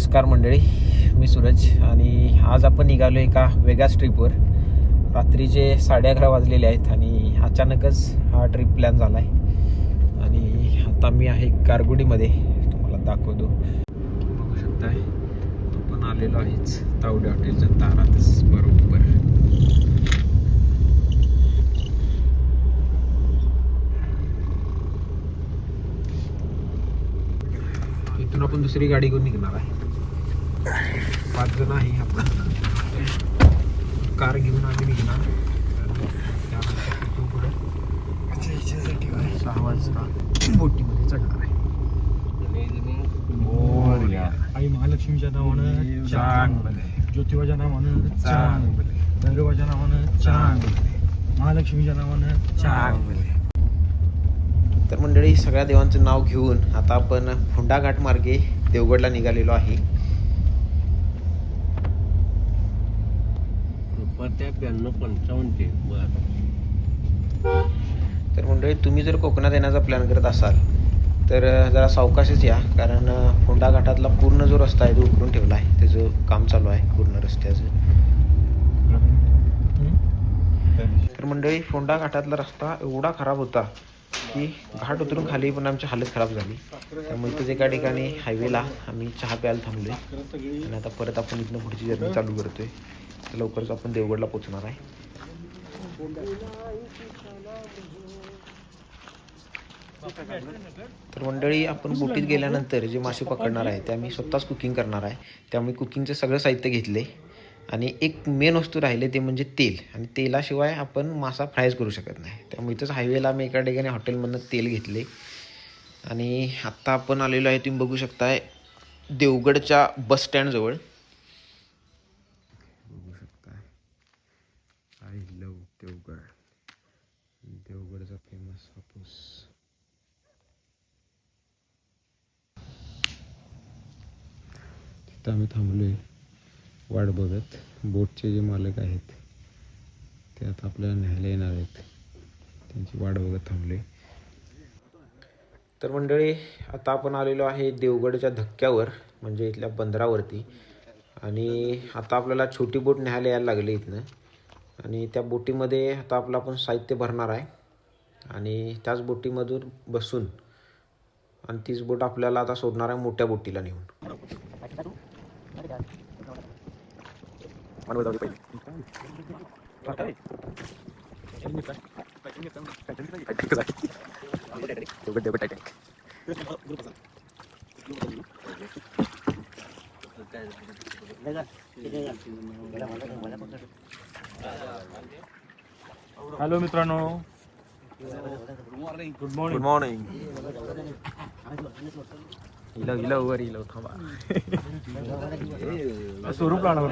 नमस्कार मंडळी मी सूरज आणि आज आपण निघालो एका वेगळ्याच ट्रिपवर रात्रीचे साडे अकरा वाजलेले आहेत आणि अचानकच हा ट्रिप प्लॅन झाला आहे आणि आता मी आहे कारगुडीमध्ये तुम्हाला दाखवतो. बघू शकताय आपण आलेलो आहेच. तावडे हॉटेलच्या तारातच बरोबर. इथून आपण दुसरी गाडी घेऊन निघणार आहे. पाच जण आहे आपण कार घेऊन आम्ही निघणार. त्यानंतर तिथून पुढे सहा वाजता बोटीमध्ये चढणार आहे. आई महालक्ष्मीच्या नावानं चांग ज्योतिबाच्या नावानं चांग भैरवाच्या नावानं चांग महालक्ष्मीच्या नावानं चांग तर मंडळी सगळ्या देवांचं नाव घेऊन आता आपण हुंडा घाट मार्गे देवगडला निघालेलो आहे. त्या ब्याण्णव पंचावन्नचे बर तर मंडळी तुम्ही जर कोकणात येण्याचा प्लॅन करत असाल तर जरा सावकाशच या कारण फोंडा घाटातला पूर्ण जो रस्ता आहे तो उकरून ठेवला आहे. त्याचं काम चालू आहे पूर्ण रस्त्याचं. तर मंडळी फोंडा घाटातला रस्ता एवढा खराब होता की घाट उतरून खाली पण आमची हालत खराब झाली. त्यामुळे तिथे एका ठिकाणी हायवेला आम्ही चहा प्यायला थांबलोय. आणि आता परत आपण इथनं पुढची जर्नी चालू करतोय. लवकरच आपण देवगडला पोहोचणार आहे. तर मंडळी आपण बोटीत गेल्यानंतर जे मासे पकडणार आहे ते आम्ही स्वतःच कुकिंग करणार आहे. त्यामुळे कुकिंगचं सगळं साहित्य घेतले. आणि एक मेन वस्तू राहिले ते म्हणजे तेल. आणि तेलाशिवाय आपण मासा फ्रायच करू शकत नाही. त्यामुळे इथंच हायवेला आम्ही एका ठिकाणी हॉटेलमधनं तेल घेतले. आणि आत्ता आपण आलेलो आहे तुम्ही बघू शकताय देवगडच्या बस स्टँडजवळ बघू शकताय आय लव देवगड देवगडचा फेमस हापूस तिथं आम्ही थांबलोय वाट बघत बोटचे जे मालक आहेत ते आता आपल्याला न्यायला येणार आहेत. त्यांची वाट बघत थांबले तर मंडळी आता आपण आलेलो आहे देवगडच्या धक्क्यावर म्हणजे इथल्या बंदरावरती. आणि आता आपल्याला छोटी बोट न्यायला यायला लागली इथनं. आणि त्या बोटीमध्ये आता आपलं आपण साहित्य भरणार आहे. आणि त्याच बोटीमधून बसून आणि तीच बोट आपल्याला आता सोडणार आहे मोठ्या बोटीला नेऊन. हॅलो मित्रांनो. गुड गुड मॉर्निंग मॉर्निंग इलो इलो वर इलो थांबा स्वरूप लावणार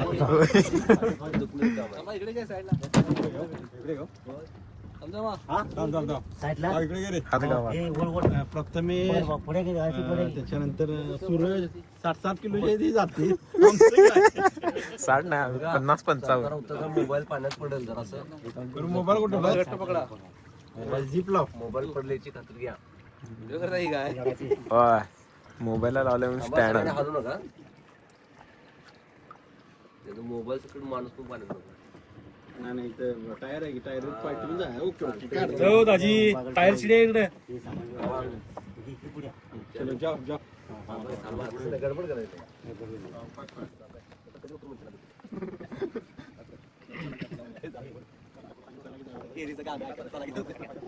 हात गावा प्रथमेश अं, त्याच्यानंतर सूरज साठ साठ किलोचे ती जाते. साठ नाही पन्नास पंचावन्न. मोबाईल पाण्यात पडेल जरा असं मोबाईल कुठे? पकडा. झिप लाव मोबाईल पडल्याची खात्री घ्या. होय. मोबाईलला लावलं म्हणून स्टँड हालू नका. मोबाईल सकट माणूस नाही टायर आहे की टायर पाठवून जा ओके ओके हो दाजी टायर शिडे इकडे. चलो जाओ जाओ थांबा, तसं नाही, गडबड करायचं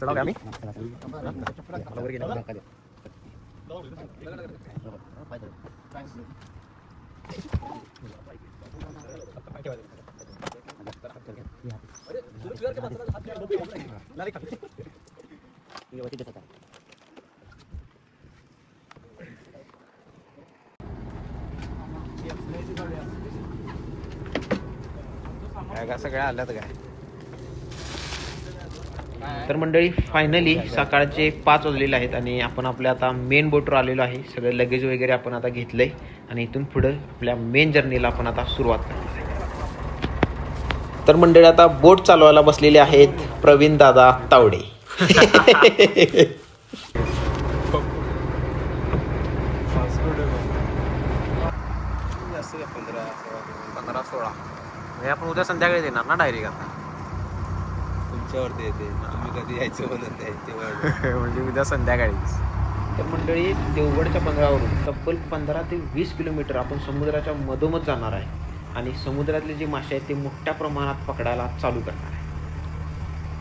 चढाव आम्ही काय का सगळ्या आल्यात काय? तर मंडळी फायनली सकाळचे पाच वाजलेले आहेत आणि आपण आपल्या आता मेन बोटवर आलेलो आहे. सगळं लगेज वगैरे आपण आता घेतलंय आणि इथून पुढं आपल्या मेन जर्नीला आपण आता सुरुवात करणार आहे. तर मंडळी आता बोट चालवायला बसलेले आहेत प्रवीण दादा तावडे. पंधरा सोळा म्हणजे आपण उद्या संध्याकाळी देणार ना डायरेक्ट आता? तुमच्यावरती येते. तुम्ही कधी यायचं म्हणत नाही तेव्हा म्हणजे उद्या संध्याकाळीच तर मंडळी देवगडच्या बंदरावरून तब्बल पंधरा ते वीस किलोमीटर आपण समुद्राच्या मधोमध जाणार आहे. आणि समुद्रातले जे मासे आहेत ते मोठ्या प्रमाणात पकडायला चालू करणार आहे.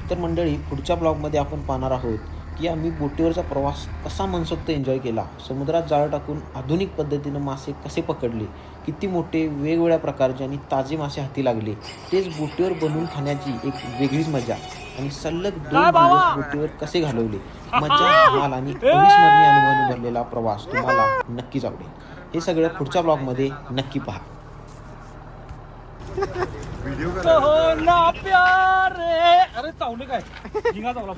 तर मंडळी पुढच्या ब्लॉगमध्ये आपण पाहणार आहोत की आम्ही बोटीवरचा प्रवास कसा मनसोक्त एन्जॉय केला समुद्रात जाळं टाकून आधुनिक पद्धतीनं मासे कसे पकडले किती मोठे वेगवेगळ्या प्रकारचे आणि ताजे मासे हाती लागले तेच बोटीवर बनवून खाण्याची एक वेगळीच मजा. आणि सलग दोन दिवस बोटीवर कसे घालवले? मजा धमाल आणि अविस्मरणीय अनुभवाने भरलेला प्रवास तुम्हाला नक्कीच आवडेल. हे सगळं पुढच्या ब्लॉगमध्ये नक्की पहा. अरे चावलं काय? झिंगा चावला